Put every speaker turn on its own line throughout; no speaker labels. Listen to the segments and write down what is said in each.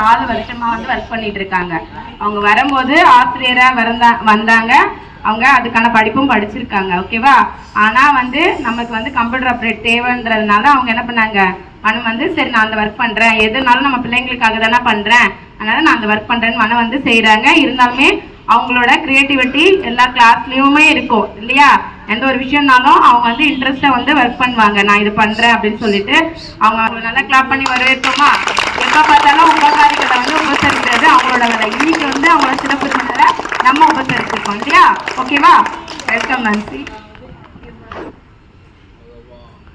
நாலு வருஷமா வந்து ஒர்க் பண்ணிட்டு இருக்காங்க அவங்க வரும்போது ஆசிரியரா வரந்தா வந்தாங்க. அவங்க அதுக்கான படிப்பும் படிச்சிருக்காங்க ஓகேவா ஆனா வந்து நமக்கு வந்து கம்ப்யூட்டர் ஆப்ரேட் தேவைன்றதுனால அவங்க என்ன பண்ணாங்க? மனு வந்து சரி நான் அந்த ஒர்க் பண்றேன். எதுனாலும் நம்ம பிள்ளைங்களுக்காக தானே பண்றேன். அதனால நான் அந்த ஒர்க் பண்றேன்னு மனு வந்து செய்கிறாங்க இருந்தாலுமே அவங்களோட கிரியேட்டிவிட்டி எல்லா கிளாஸ்லயுமே இருக்கும் இல்லையா? எந்த ஒரு விஷயம்னாலும் அவங்க வந்து இன்ட்ரெஸ்டா வந்து ஒர்க் பண்ணுவாங்க. நான் இது பண்றேன் அப்படின்னு சொல்லிட்டு அவங்க அவங்களை நல்லா கிளாப் பண்ணி வரவேற்போமா? எப்ப பார்த்தாலும் உபகாரிகளை வந்து உபசரிக்கிறது அவங்களோட வேலை. இன்னைக்கு வந்து அவங்களோட சிறப்பு பண்ணல நம்ம உபசரிச்சிருக்கோம் இல்லையா? ஓகேவா வெல்கம் நான்சி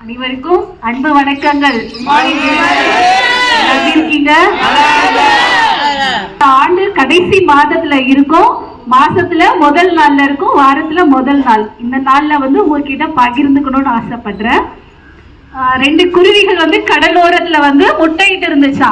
அனைவருக்கும் அன்பு வணக்கங்கள். இருக்கீங்க? ஆண்டு கடைசி மாதத்துல இருக்கும். மாசத்துல முதல் நாள்ல இருக்கும் வாரத்துல முதல் நாள். இந்த நாள்ல வந்து உங்ககிட்ட பகிர்ந்துக்கணும்னு ஆசைப்படுறேன். ரெண்டு குருவிகள் வந்து கடலோரத்துல வந்து முட்டையிட்டு இருந்துச்சா?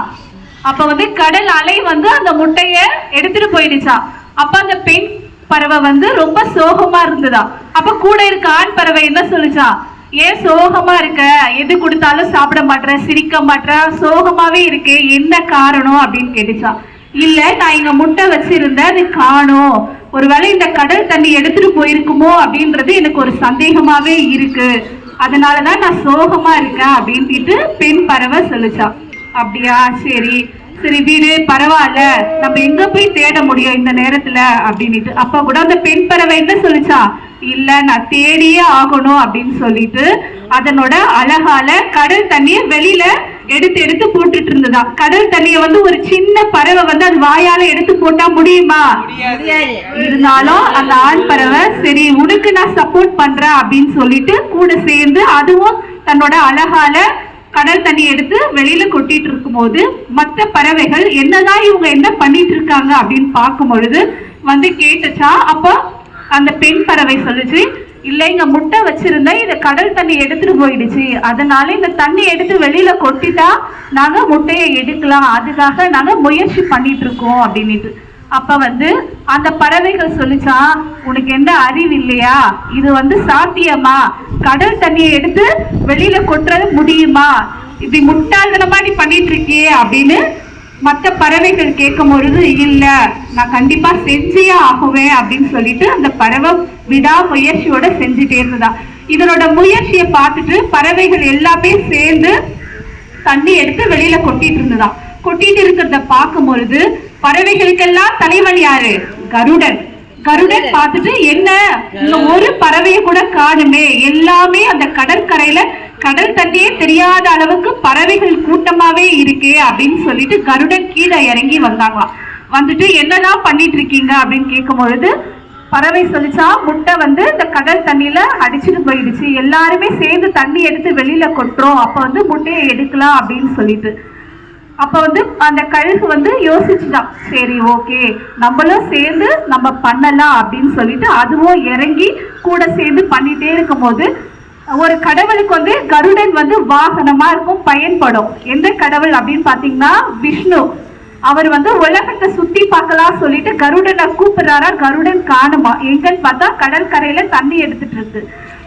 அப்ப வந்து கடல் அலை வந்து அந்த முட்டைய எடுத்துட்டு போயிடுச்சா? அப்ப அந்த பெண் பறவை வந்து ரொம்ப சோகமா இருந்ததா? அப்ப கூட இருக்க ஆண் பறவை என்ன சொல்லுச்சா? ஏன் சோகமா இருக்க. எது கொடுத்தாலும் சாப்பிட மாட்டேற சிரிக்க மாட்டேற சோகமாவே இருக்கே. என்ன காரணம்? அப்படின்னு கேட்டுச்சா. இல்ல நான் இங்க முட்டை வச்சிருந்தேன் அது காணும். ஒருவேளை இந்த கடல் தண்ணி எடுத்துட்டு போயிருக்குமோ அப்படின்றது எனக்கு ஒரு சந்தேகமாவே இருக்கு. அதனாலதான் நான் சோகமா இருக்கேன் அப்படின்ட்டு பெண் பறவை சொல்லிச்சான் அப்படியா சரி. சரி வீடு பரவாயில்ல. நம்ம எங்க போய் தேட முடியும் இந்த நேரத்துல அப்படின்ட்டு அப்ப கூட அந்த பெண் பறவை என்ன சொல்லிச்சா? இல்ல நான் தேடியே ஆகணும் அப்படின்னு சொல்லிட்டு அதனோட அழகால கடல் தண்ணிய வெளியில எடுத்து எடுத்து போட்டுட்டு இருந்ததா? கடல் தண்ணிய வந்து ஒரு சின்ன பறவை வந்து அது வாயால எடுத்து போட்டா முடியுமா? இருந்தாலும் அந்த ஆண் பறவை சரி உனக்கு நான் சப்போர்ட் பண்றேன் அப்படின்னு சொல்லிட்டு கூட சேர்ந்து அதுவும் தன்னோட அழகால கடல் தண்ணி எடுத்து வெளியில கொட்டிட்டு இருக்கும்போது மற்ற பறவைகள் என்னதான் இவங்க என்ன பண்ணிட்டு இருக்காங்க அப்படின்னு பார்க்கும் பொழுது வந்து கேட்டுச்சா? அப்போ அந்த பெண் பறவை சொல்லுச்சு இல்லை இங்க முட்டை வச்சிருந்தா இந்த கடல் தண்ணி எடுத்துட்டு போயிடுச்சு. அதனால இந்த தண்ணி எடுத்து வெளியில கொட்டிட்டா நாங்க முட்டையை எடுக்கலாம். அதுக்காக நாங்க முயற்சி பண்ணிட்டு இருக்கோம் அப்படின்னுட்டு. அப்ப வந்து அந்த பறவைகள் சொல்லிச்சா உனக்கு எந்த அறிவு இல்லையா? இது வந்து சாத்தியமா? கடல் தண்ணியை எடுத்து வெளியில கொட்டுறது முடியுமா? இப்படி முட்டாள்தனமா நீ பண்ணிட்டு இருக்கியே அப்படின்னு மற்ற பறவைகள் கேட்கும் பொழுது இல்ல நான் கண்டிப்பா செஞ்சே ஆகுவேன் அப்படின்னு சொல்லிட்டு அந்த பறவை விடா முயற்சியோட செஞ்சுட்டே இருந்ததா. இதனோட முயற்சியை பார்த்துட்டு பறவைகள் எல்லாமே சேர்ந்து தண்ணி எடுத்து வெளியில கொட்டிட்டு இருந்ததா. கொட்டிட்டு இருக்கிறத பார்க்கும் பொழுது பறவைகளுக்கெல்லாம் தலைவன் யாரு? கருடன். கருடன் பார்த்துட்டு என்ன? ஒரு பறவைய கூட காணுமே. எல்லாமே அந்த கடற்கரையில கடல் தண்ணியே தெரியாத அளவுக்கு பறவைகள் கூட்டமாவே இருக்கே அப்படின்னு சொல்லிட்டு கருடன் கீழே இறங்கி வந்தாங்களாம். வந்துட்டு என்னதான் பண்ணிட்டு இருக்கீங்க அப்படின்னு கேட்கும் பொழுது பறவை சொல்லிச்சா முட்டை வந்து இந்த கடல் தண்ணியில அடிச்சுட்டு போயிடுச்சு. எல்லாருமே சேர்ந்து தண்ணி எடுத்து வெளியில கொட்டுறோம். அப்ப வந்து முட்டையை எடுக்கலாம் அப்படின்னு சொல்லிட்டு. அப்ப வந்து அந்த கழுகு வந்து யோசிச்சுதான். சரி ஓகே. நம்மளும் சேர்ந்து நம்ம பண்ணலாம் அப்படின்னு சொல்லிட்டு அதுவும் இறங்கி கூட சேர்ந்து பண்ணிட்டே இருக்கும்போது ஒரு கடவுளுக்கு வந்து கருடன் வந்து வாகனமா இருக்கும் பயன்படும். எந்த கடவுள் அப்படின்னு பாத்தீங்கன்னா விஷ்ணு. அவர் வந்து உலகத்தை சுத்தி பார்க்கலாம் சொல்லிட்டு கருடனை கூப்பிடுறாரா? கருடன் காணுமா? எங்கன்னு பார்த்தா கடற்கரையில தண்ணி எடுத்துட்டு இருக்கு.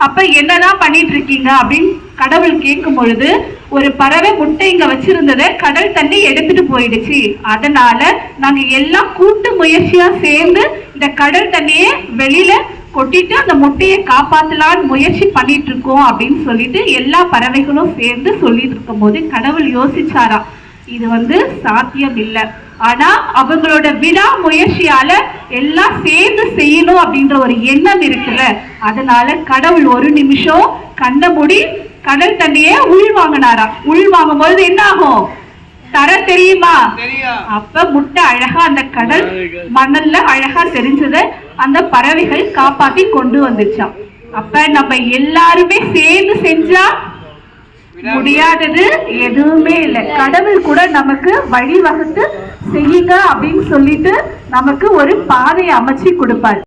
அப்ப என்னதான் பண்ணிட்டு இருக்கீங்க அப்படின்னு கடவுள் கேட்கும் பொழுது ஒரு பறவை முட்டை இங்க வச்சிருந்ததை கடல் தண்ணி எடுத்துட்டு போயிடுச்சு. அதனால நாங்க எல்லாம் கூட்டு முயற்சியா சேர்ந்து இந்த கடல் தண்ணியை வெளியில கொட்டிட்டு அந்த முட்டையை காப்பாத்தலான்னு முயற்சி பண்ணிட்டு இருக்கோம் அப்படின்னு சொல்லிட்டு எல்லா பறவைகளும் சேர்ந்து சொல்லிட்டு இருக்கும்போது கடவுள் யோசிச்சாரா இது வந்து சாத்தியம் இல்லை. ஆனா அவங்களோட விடா முயற்சியால எல்லாம் சேர்ந்து செய்யணும் அப்படின்ற ஒரு எண்ணம் இருக்குல்ல அதனால கடவுள் ஒரு நிமிஷம் கண்ண மூடி கடல் தண்ணியை உள் வாங்கினாராம் உள் வாங்கும் பொழுது என்ன ஆகும்? தர தெரியுமா? அப்ப முட்டை அழகா அந்த கடல் மணல்ல அழகா தெரிஞ்சதை அந்த பறவைகள் காப்பாத்தி கொண்டு வந்துச்சாம். அப்ப நம்ம எல்லாருமே சேர்ந்து செஞ்சா முடியாதது எதுவுமே இல்லை. கடவுள் கூட நமக்கு வழி வகுத்து செய்யுங்க அப்படின்னு சொல்லிட்டு நமக்கு ஒரு பாதையை அமைச்சு கொடுப்பார்.